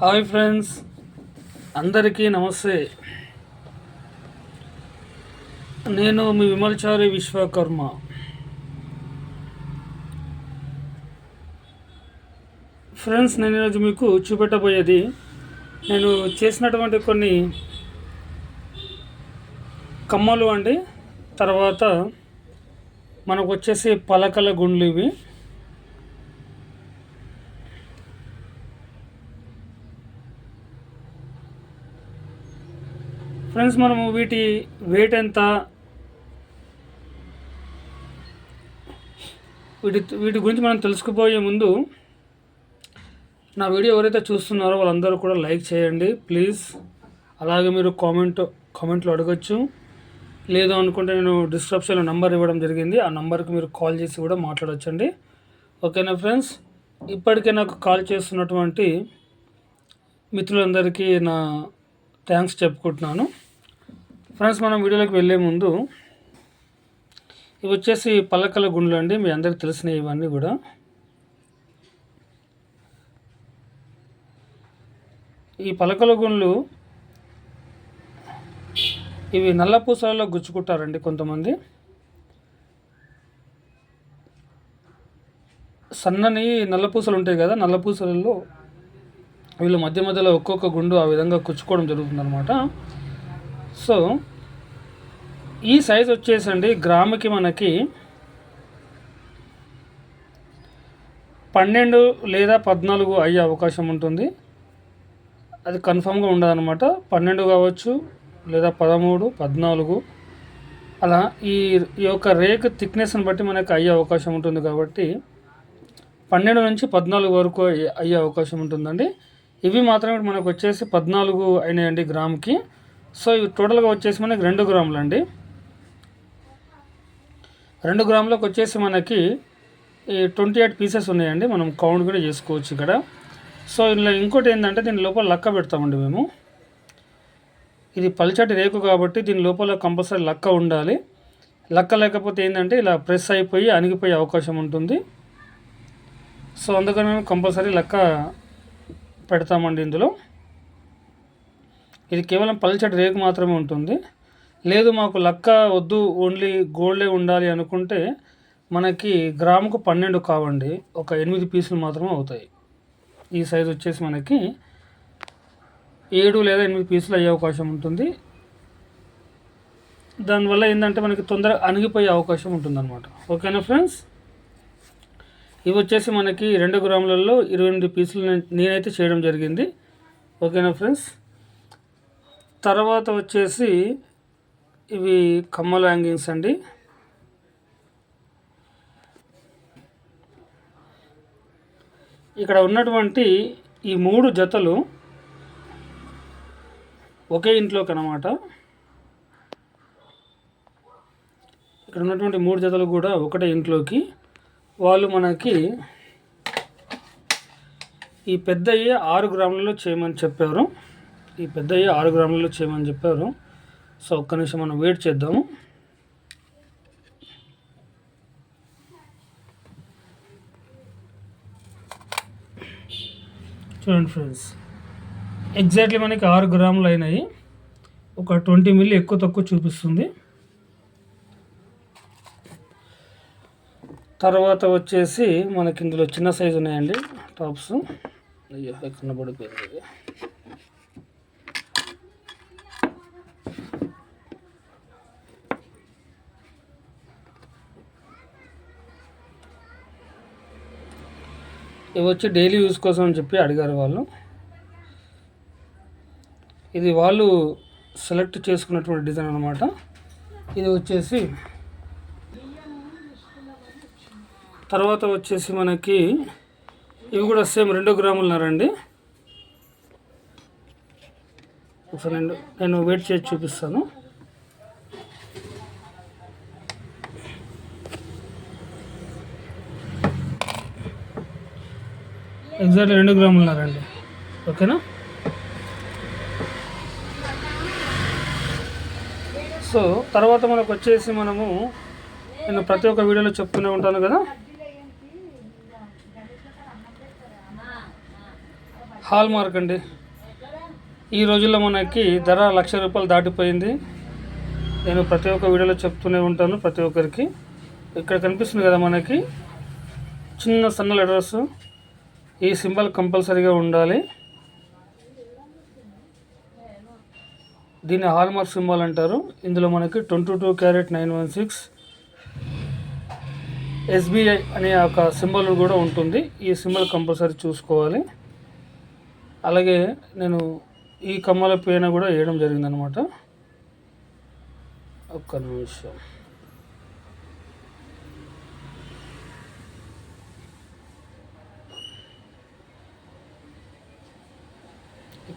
Hi friends. అందరికీ నమస్తే. నేను మీ విమల్చారి విశ్వకర్మ. ఫ్రెండ్స్ నేను ఈరోజు మీకు చూపెట్టబోయేది నేను చేసినటువంటి కొన్ని కమ్మలు అండి. తర్వాత మనకు వచ్చేసి పలకల గుండ్లు ఇవి. ఫ్రెండ్స్ మనము వీటి వెయిట్ ఎంత? వీటి వీటి గురించి మనం తెలుసుకుపోయే ముందు నా వీడియో ఎవరైతే చూస్తున్నారో వాళ్ళందరూ కూడా లైక్ చేయండి ప్లీజ్. అలాగే మీరు కామెంట్ కామెంట్లో అడగచ్చు. లేదు అనుకుంటే నేను డిస్క్రిప్షన్లో నంబర్ ఇవ్వడం జరిగింది. ఆ నంబర్కి మీరు కాల్ చేసి కూడా మాట్లాడొచ్చండి. ఓకేనా ఫ్రెండ్స్? ఇప్పటికే నాకు కాల్ చేస్తున్నటువంటి మిత్రులందరికీ నా థ్యాంక్స్ చెప్పుకుంటున్నాను. ఫ్రెండ్స్ మనం వీడియోలోకి వెళ్ళే ముందు ఇవి వచ్చేసి పల్లకల గుండ్లు అండి. మీ అందరికి తెలిసినవి ఇవన్నీ కూడా. ఈ పలకల గుండ్లు ఇవి నల్ల పూసలలో గుచ్చుకుంటారండి కొంతమంది. సన్నని నల్లపూసలు ఉంటాయి కదా నల్లపూసలలో వీళ్ళు మధ్య మధ్యలో ఒక్కొక్క గుండు ఆ విధంగా కుచ్చుకోవడం జరుగుతుంది అనమాట సో ఈ సైజ్ వచ్చేసండి గ్రాముకి మనకి పన్నెండు లేదా పద్నాలుగు అయ్యే అవకాశం ఉంటుంది. అది కన్ఫామ్గా ఉండదన్నమాట. పన్నెండు కావచ్చు లేదా పదమూడు పద్నాలుగు. అలా ఈ ఈ యొక్క రేక్ థిక్నెస్ని బట్టి మనకి అయ్యే అవకాశం ఉంటుంది కాబట్టి పన్నెండు నుంచి పద్నాలుగు వరకు అయ్యే అవకాశం ఉంటుందండి. ఇవి మాత్రమే మనకు వచ్చేసి పద్నాలుగు అయినాయండి గ్రామ్కి. సో ఇవి టోటల్గా వచ్చేసి మనకి రెండు గ్రాములు అండి రెండు గ్రాములకు వచ్చేసి మనకి ఈ ట్వంటీ ఎయిట్ పీసెస్ ఉన్నాయండి. మనం కౌంట్ కూడా చేసుకోవచ్చు ఇక్కడ. సో ఇందులో ఇంకోటి ఏంటంటే దీని లోపల లక్క పెడతామండి మేము. ఇది పల్చటి రేకు కాబట్టి దీని లోపల కంపల్సరీ లక్క ఉండాలి. లక్క లేకపోతే ఏంటంటే ఇలా ప్రెస్ అయిపోయి అణిగిపోయే అవకాశం ఉంటుంది. సో అందుకని మేము కంపల్సరీ లక్క పెడతామండి ఇందులో. ఇది కేవలం పల్చటి రేకు మాత్రమే ఉంటుంది. లేదు మాకు లక్క వద్దు ఓన్లీ గోల్డే ఉండాలి అనుకుంటే మనకి గ్రాముకు పన్నెండు కావండి. ఒక ఎనిమిది పీసులు మాత్రమే అవుతాయి. ఈ సైజ్ వచ్చేసి మనకి ఏడు లేదా ఎనిమిది పీసులు అయ్యే అవకాశం ఉంటుంది. దానివల్ల ఏంటంటే మనకి తొందరగా అణిగిపోయే అవకాశం ఉంటుంది అనమాట ఓకేనా ఫ్రెండ్స్? ఇవి వచ్చేసి మనకి రెండు గ్రాములలో ఇరవై ఎనిమిది పీసులు నేనైతే చేయడం జరిగింది. ఓకేనా ఫ్రెండ్స్? తర్వాత వచ్చేసి ఇవి కమ్మల హ్యాంగింగ్స్ అండి. ఇక్కడ ఉన్నటువంటి ఈ మూడు జతలు ఒకే ఇంట్లోకి అనమాట ఇక్కడ ఉన్నటువంటి మూడు జతలు కూడా ఒకటే ఇంట్లోకి. వాళ్ళు మనకి ఈ పెద్దయ్యే ఆరు గ్రాములలో చేయమని చెప్పారు. ఈ పెద్దవి ఆరు గ్రాములలో చేయమని చెప్పారు. సో ఒక్క నిమిషం మనం వెయిట్ చేద్దాము. చూడండి ఫ్రెండ్స్ ఎగ్జాక్ట్లీ మనకి ఆరు గ్రాములు అయినాయి. ఒక ట్వంటీ మిల్లీ ఎక్కువ తక్కువ చూపిస్తుంది. తర్వాత వచ్చేసి మనకి ఇందులో చిన్న సైజు ఉన్నాయండి టాప్స్ అయ్యో ఎక్కడ పడిపోయింది ఇవి వచ్చి డైలీ యూస్ కోసం అని చెప్పి అడిగారు వాళ్ళు. ఇది వాళ్ళు సెలెక్ట్ చేసుకున్నటువంటి డిజైన్ అనమాట ఇది వచ్చేసి తర్వాత వచ్చేసి మనకి ఇవి కూడా సేమ్ రెండు గ్రాములున్నారండి ఒకసారి నేను నేను వెయిట్ చేసి చూపిస్తాను. ఎగ్జాక్ట్లీ రెండు గ్రాములున్నారండి. ఓకేనా? సో తర్వాత మనకు వచ్చేసి మనము నేను ప్రతి ఒక్క వీడియోలో చెప్తూనే ఉంటాను కదా? హాల్ మార్క్ అండి. ఈ రోజుల్లో మనకి ధర లక్ష రూపాయలు దాటిపోయింది. నేను ప్రతి ఒక్క వీడియోలో చెప్తూనే ఉంటాను ప్రతి ఒక్కరికి. ఇక్కడ కనిపిస్తుంది కదా మనకి చిన్న సన్న లెటర్స్ ఈ సింబల్ కంపల్సరీగా ఉండాలి. దీన్ని హాల్మార్క్ సింబల్ అంటారు. ఇందులో మనకి twenty two carat nine one six SBI అనే ఒక సింబల్ కూడా ఉంటుంది. ఈ సింబల్ కంపల్సరీ చూసుకోవాలి. అలాగే నేను ఈ కమ్మల పైన కూడా వేయడం జరిగిందనమాట. ఒక్క నిమిషం.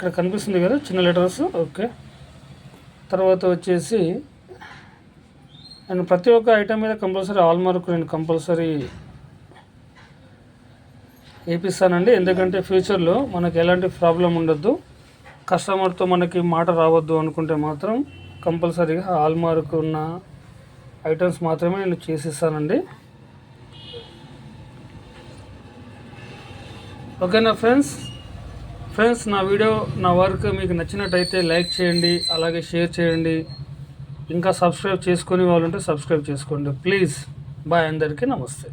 ఇక్కడ కనిపిస్తుంది కదా చిన్న లెటర్స్. ఓకే. తర్వాత వచ్చేసి నేను ప్రతి ఒక్క ఐటెం మీద కంపల్సరీ ఆల్ మార్క్ నేను కంపల్సరీ వేపిస్తానండి. ఎందుకంటే ఫ్యూచర్లో మనకి ఎలాంటి ప్రాబ్లం ఉండొద్దు. కస్టమర్తో మనకి మాట రావద్దు అనుకుంటే మాత్రం కంపల్సరీగా ఆల్ మార్క్ ఉన్న ఐటమ్స్ మాత్రమే నేను చేసిస్తానండి. ఓకేనా ఫ్రెండ్స్ ఫ్రెండ్స్ నా వీడియో నా వర్క్ మీకు నచ్చినట్టయితే లైక్ చేయండి అలాగే షేర్ చేయండి. ఇంకా సబ్స్క్రైబ్ చేసుకునే వాళ్ళు ఉంటే సబ్స్క్రైబ్ చేసుకోండి. ప్లీజ్ బాయ్ అందరికీ నమస్తే.